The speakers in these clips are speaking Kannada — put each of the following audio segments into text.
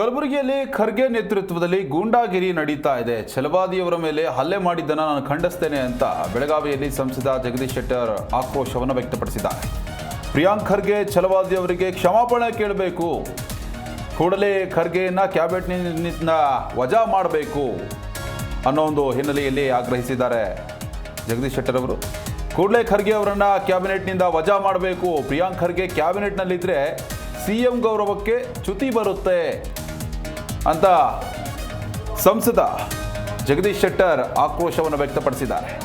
ಕಲಬುರಗಿಯಲ್ಲಿ ಖರ್ಗೆ ನೇತೃತ್ವದಲ್ಲಿ ಗೂಂಡಾಗಿರಿ ನಡೀತಾ ಇದೆ. ಛಲವಾದಿಯವರ ಮೇಲೆ ಹಲ್ಲೆ ಮಾಡಿದ್ದನ್ನು ನಾನು ಖಂಡಿಸ್ತೇನೆ ಅಂತ ಬೆಳಗಾವಿಯಲ್ಲಿ ಸಂಸದ ಜಗದೀಶ್ ಶೆಟ್ಟರ್ ಆಕ್ರೋಶವನ್ನು ವ್ಯಕ್ತಪಡಿಸಿದ್ದಾರೆ. ಪ್ರಿಯಾಂಕ್ ಖರ್ಗೆ ಛಲವಾದಿಯವರಿಗೆ ಕ್ಷಮಾಪಣೆ ಕೇಳಬೇಕು. ಕೂಡಲೇ ಖರ್ಗೆಯನ್ನ ಕ್ಯಾಬಿನೆಟ್ನಿಂದ ವಜಾ ಮಾಡಬೇಕು ಅನ್ನೋ ಒಂದು ಹಿನ್ನೆಲೆಯಲ್ಲಿ ಆಗ್ರಹಿಸಿದ್ದಾರೆ ಜಗದೀಶ್ ಶೆಟ್ಟರ್ ಅವರು. ಕೂಡಲೇ ಖರ್ಗೆ ಅವರನ್ನು ಕ್ಯಾಬಿನೆಟ್ನಿಂದ ವಜಾ ಮಾಡಬೇಕು. ಪ್ರಿಯಾಂಕ್ ಖರ್ಗೆ ಕ್ಯಾಬಿನೆಟ್ನಲ್ಲಿದ್ದರೆ ಸಿ ಎಂ ಗೌರವಕ್ಕೆ ಚ್ಯುತಿ ಬರುತ್ತೆ. ಅಂತ ಸಂಸದ ಜಗದೀಶ್ ಶೆಟ್ಟರ್ ಆಕ್ರೋಶವನ್ನು ವ್ಯಕ್ತಪಡಿಸಿದ್ದಾರೆ.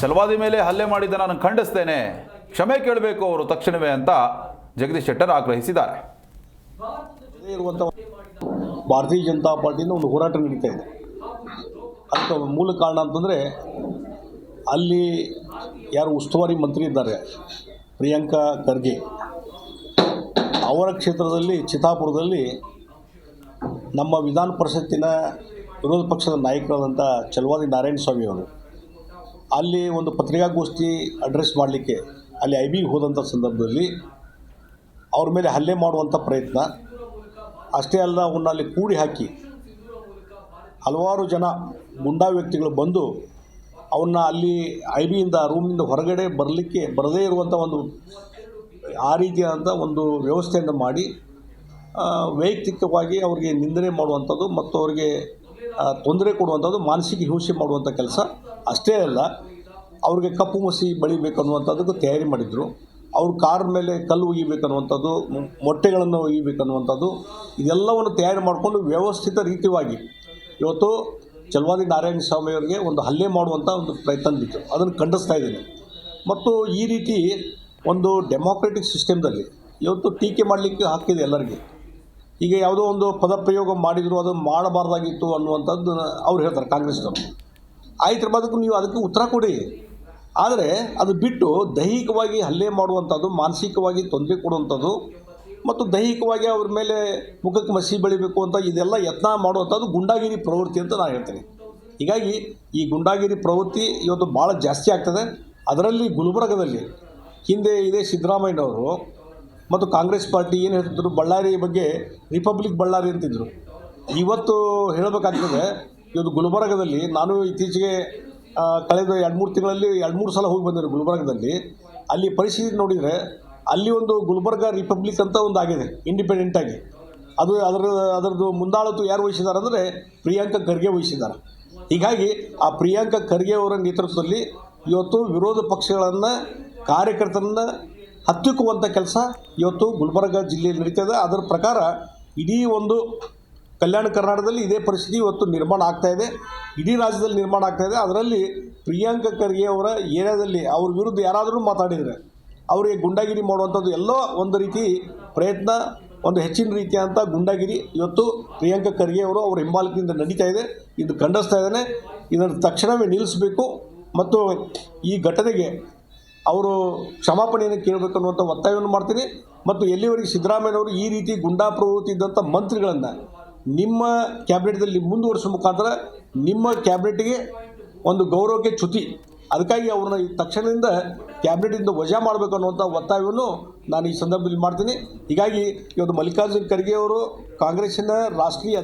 ಚಲವಾದಿ ಮೇಲೆ ಹಲ್ಲೆ ಮಾಡಿದ್ದ ನಾನು ಖಂಡಿಸ್ತೇನೆ. ಕ್ಷಮೆ ಕೇಳಬೇಕು ಅವರು ತಕ್ಷಣವೇ ಅಂತ ಜಗದೀಶ್ ಶೆಟ್ಟರ್ ಆಗ್ರಹಿಸಿದ್ದಾರೆ. ಭಾರತೀಯ ಜನತಾ ಪಾರ್ಟಿಯಿಂದ ಒಂದು ಹೋರಾಟ ನಡೀತಾ ಇದೆ. ಅದಕ್ಕೆ ಮೂಲ ಕಾರಣ ಅಂತಂದರೆ, ಅಲ್ಲಿ ಯಾರು ಉಸ್ತುವಾರಿ ಮಂತ್ರಿ ಇದ್ದಾರೆ, ಪ್ರಿಯಾಂಕಾ ಖರ್ಗೆ. ಅವರ ಕ್ಷೇತ್ರದಲ್ಲಿ ಚಿತ್ತಾಪುರದಲ್ಲಿ ನಮ್ಮ ವಿಧಾನ ಪರಿಷತ್ತಿನ ವಿರೋಧ ಪಕ್ಷದ ನಾಯಕರಾದಂಥ ಚಲವಾದಿ ನಾರಾಯಣ ಸ್ವಾಮಿ ಅವರು ಅಲ್ಲಿ ಒಂದು ಪತ್ರಿಕಾಗೋಷ್ಠಿ ಅಡ್ರೆಸ್ ಮಾಡಲಿಕ್ಕೆ ಅಲ್ಲಿ ಐ ಬಿಗೆ ಹೋದಂಥ ಸಂದರ್ಭದಲ್ಲಿ ಅವ್ರ ಮೇಲೆ ಹಲ್ಲೆ ಮಾಡುವಂಥ ಪ್ರಯತ್ನ. ಅಷ್ಟೇ ಅಲ್ಲ ಅವನ್ನ ಅಲ್ಲಿ ಕೂಡಿ ಹಾಕಿ ಹಲವಾರು ಜನ ಗುಂಡಾ ವ್ಯಕ್ತಿಗಳು ಬಂದು ಅವನ್ನ ಅಲ್ಲಿ ಐ ಬಿಯಿಂದ ರೂಮಿಂದ ಹೊರಗಡೆ ಬರಲಿಕ್ಕೆ, ಬರದೇ ಇರುವಂಥ ಒಂದು ಆ ರೀತಿಯಾದಂಥ ಒಂದು ವ್ಯವಸ್ಥೆಯನ್ನು ಮಾಡಿ ವೈಯಕ್ತಿಕವಾಗಿ ಅವರಿಗೆ ನಿಂದನೆ ಮಾಡುವಂಥದ್ದು ಮತ್ತು ಅವರಿಗೆ ತೊಂದರೆ ಕೊಡುವಂಥದ್ದು, ಮಾನಸಿಕ ಹಿಂಸೆ ಮಾಡುವಂಥ ಕೆಲಸ ಅಷ್ಟೇ ಅಲ್ಲ, ಅವ್ರಿಗೆ ಕಪ್ಪು ಮಸಿ ಬಳಿಬೇಕು ತಯಾರಿ ಮಾಡಿದರು. ಅವ್ರ ಕಾರ್ ಮೇಲೆ ಕಲ್ಲು ಒಗಿಬೇಕನ್ನುವಂಥದ್ದು ಮೊಟ್ಟೆಗಳನ್ನು ಒಗಿಬೇಕನ್ನುವಂಥದ್ದು ಇದೆಲ್ಲವನ್ನು ತಯಾರಿ ಮಾಡಿಕೊಂಡು ವ್ಯವಸ್ಥಿತ ರೀತಿಯಾಗಿ ಇವತ್ತು ಚಲವಾದಿ ನಾರಾಯಣ ಸ್ವಾಮಿ ಅವರಿಗೆ ಒಂದು ಹಲ್ಲೆ ಮಾಡುವಂಥ ಒಂದು ಪ್ರಯತ್ನ ಬಿತ್ತು ಅದನ್ನು ಖಂಡಿಸ್ತಾ ಇದ್ದೀನಿ. ಮತ್ತು ಈ ರೀತಿ ಒಂದು ಡೆಮಾಕ್ರೆಟಿಕ್ ಸಿಸ್ಟಮ್ದಲ್ಲಿ ಇವತ್ತು ಟೀಕೆ ಮಾಡಲಿಕ್ಕೆ ಹಾಕಿದೆ ಎಲ್ಲರಿಗೆ. ಈಗ ಯಾವುದೋ ಒಂದು ಪದಪ್ರಯೋಗ ಮಾಡಿದ್ರು, ಅದು ಮಾಡಬಾರ್ದಾಗಿತ್ತು ಅನ್ನುವಂಥದ್ದು ಅವ್ರು ಹೇಳ್ತಾರೆ ಕಾಂಗ್ರೆಸ್ನವರು. ಆಯ್ತು ನೀವು ಅದಕ್ಕೆ ಉತ್ತರ ಕೊಡಿ. ಆದರೆ ಅದು ಬಿಟ್ಟು ದೈಹಿಕವಾಗಿ ಹಲ್ಲೆ ಮಾಡುವಂಥದ್ದು, ಮಾನಸಿಕವಾಗಿ ತೊಂದರೆ ಕೊಡುವಂಥದ್ದು ಮತ್ತು ದೈಹಿಕವಾಗಿ ಅವ್ರ ಮೇಲೆ ಮುಖಕ್ಕೆ ಮಸಿ ಬೆಳಿಬೇಕು ಅಂತ ಇದೆಲ್ಲ ಯತ್ನ ಮಾಡುವಂಥದ್ದು ಗುಂಡಾಗಿರಿ ಪ್ರವೃತ್ತಿ ಅಂತ ನಾನು ಹೇಳ್ತೀನಿ. ಹೀಗಾಗಿ ಈ ಗುಂಡಾಗಿರಿ ಪ್ರವೃತ್ತಿ ಇವತ್ತು ಭಾಳ ಜಾಸ್ತಿ ಆಗ್ತದೆ. ಅದರಲ್ಲಿ ಗುಲ್ಬರ್ಗದಲ್ಲಿ ಹಿಂದೆ ಇದೇ ಸಿದ್ದರಾಮಯ್ಯನವರು ಮತ್ತು ಕಾಂಗ್ರೆಸ್ ಪಾರ್ಟಿ ಏನು ಹೇಳ್ತಿದ್ರು? ಬಳ್ಳಾರಿ ಬಗ್ಗೆ ರಿಪಬ್ಲಿಕ್ ಬಳ್ಳಾರಿ ಅಂತಿದ್ರು. ಇವತ್ತು ಹೇಳಬೇಕಾಗ್ತದೆ, ಇವತ್ತು ಗುಲ್ಬರ್ಗದಲ್ಲಿ ನಾನು ಇತ್ತೀಚೆಗೆ ಕಳೆದ ಎರಡು ಮೂರು ತಿಂಗಳಲ್ಲಿ, ಎರಡು ಮೂರು ಸಲ ಹೋಗಿ ಬಂದಿರೋ ಗುಲ್ಬರ್ಗದಲ್ಲಿ. ಅಲ್ಲಿ ಪರಿಸ್ಥಿತಿ ನೋಡಿದರೆ, ಅಲ್ಲಿ ಒಂದು ಗುಲ್ಬರ್ಗ ರಿಪಬ್ಲಿಕ್ ಅಂತ ಒಂದು ಆಗಿದೆ ಇಂಡಿಪೆಂಡೆಂಟಾಗಿ ಅದು ಅದರ, ಅದರದ್ದು ಮುಂದಾಳತ್ತು ಯಾರು ವಹಿಸಿದ್ದಾರೆ ಅಂದರೆ ಪ್ರಿಯಾಂಕ ಖರ್ಗೆ ವಹಿಸಿದ್ದಾರೆ. ಹೀಗಾಗಿ ಆ ಪ್ರಿಯಾಂಕ ಖರ್ಗೆ ಅವರ ನೇತೃತ್ವದಲ್ಲಿ ಇವತ್ತು ವಿರೋಧ ಪಕ್ಷಗಳನ್ನು, ಕಾರ್ಯಕರ್ತರನ್ನ ಹತ್ತಿಕ್ಕುವಂಥ ಕೆಲಸ ಇವತ್ತು ಗುಲ್ಬರ್ಗ ಜಿಲ್ಲೆಯಲ್ಲಿ ನಡೀತದೆ. ಅದರ ಪ್ರಕಾರ ಇಡೀ ಒಂದು ಕಲ್ಯಾಣ ಕರ್ನಾಟಕದಲ್ಲಿ ಇದೇ ಪರಿಸ್ಥಿತಿ ಇವತ್ತು ನಿರ್ಮಾಣ ಆಗ್ತಾ ಇದೆ. ಇಡೀ ರಾಜ್ಯದಲ್ಲಿ ನಿರ್ಮಾಣ ಆಗ್ತಾ ಇದೆ. ಅದರಲ್ಲಿ ಪ್ರಿಯಾಂಕ ಖರ್ಗೆ ಅವರ ಏರಿಯಾದಲ್ಲಿ ಅವ್ರ ವಿರುದ್ಧ ಯಾರಾದರೂ ಮಾತಾಡಿದರೆ, ಅವರಿಗೆ ಗುಂಡಾಗಿರಿ ಮಾಡುವಂಥದ್ದು ಎಲ್ಲೋ ಒಂದು ರೀತಿ ಪ್ರಯತ್ನ, ಒಂದು ಹೆಚ್ಚಿನ ರೀತಿಯಾದಂಥ ಗುಂಡಾಗಿರಿ ಇವತ್ತು ಪ್ರಿಯಾಂಕ ಖರ್ಗೆ ಅವರು ಅವರ ಹಿಂಬಾಲಕದಿಂದ ನಡೀತಾ ಇದೆ. ಇದು ಖಂಡಿಸ್ತಾ ಇದ್ದಾನೆ. ಇದನ್ನು ತಕ್ಷಣವೇ ನಿಲ್ಲಿಸಬೇಕು. ಮತ್ತು ಈ ಘಟನೆಗೆ ಅವರು ಕ್ಷಮಾಪಣೆಯನ್ನು ಕೇಳಬೇಕು ಅನ್ನುವಂಥ ಒತ್ತಾಯವನ್ನು ಮಾಡ್ತೀನಿ. ಮತ್ತು ಎಲ್ಲಿವರೆಗೆ ಸಿದ್ದರಾಮಯ್ಯನವರು ಈ ರೀತಿ ಗುಂಡಾ ಪ್ರವೃತ್ತಿ ಇದ್ದಂಥ ಮಂತ್ರಿಗಳನ್ನು ನಿಮ್ಮ ಕ್ಯಾಬಿನೆಟ್ದಲ್ಲಿ ಮುಂದುವರಿಸುವ ಮುಖಾಂತರ ನಿಮ್ಮ ಕ್ಯಾಬಿನೆಟ್ಗೆ ಒಂದು ಗೌರವಕ್ಕೆ ಚ್ಯುತಿ. ಅದಕ್ಕಾಗಿ ಅವ್ರನ್ನ ತಕ್ಷಣದಿಂದ ಕ್ಯಾಬಿನೆಟಿಂದ ವಜಾ ಮಾಡಬೇಕು ಅನ್ನುವಂಥ ಒತ್ತಾಯವನ್ನು ನಾನು ಈ ಸಂದರ್ಭದಲ್ಲಿ ಮಾಡ್ತೀನಿ. ಹೀಗಾಗಿ ಇವತ್ತು ಮಲ್ಲಿಕಾರ್ಜುನ್ ಖರ್ಗೆ ಅವರು ಕಾಂಗ್ರೆಸ್ಸಿನ ರಾಷ್ಟ್ರೀಯ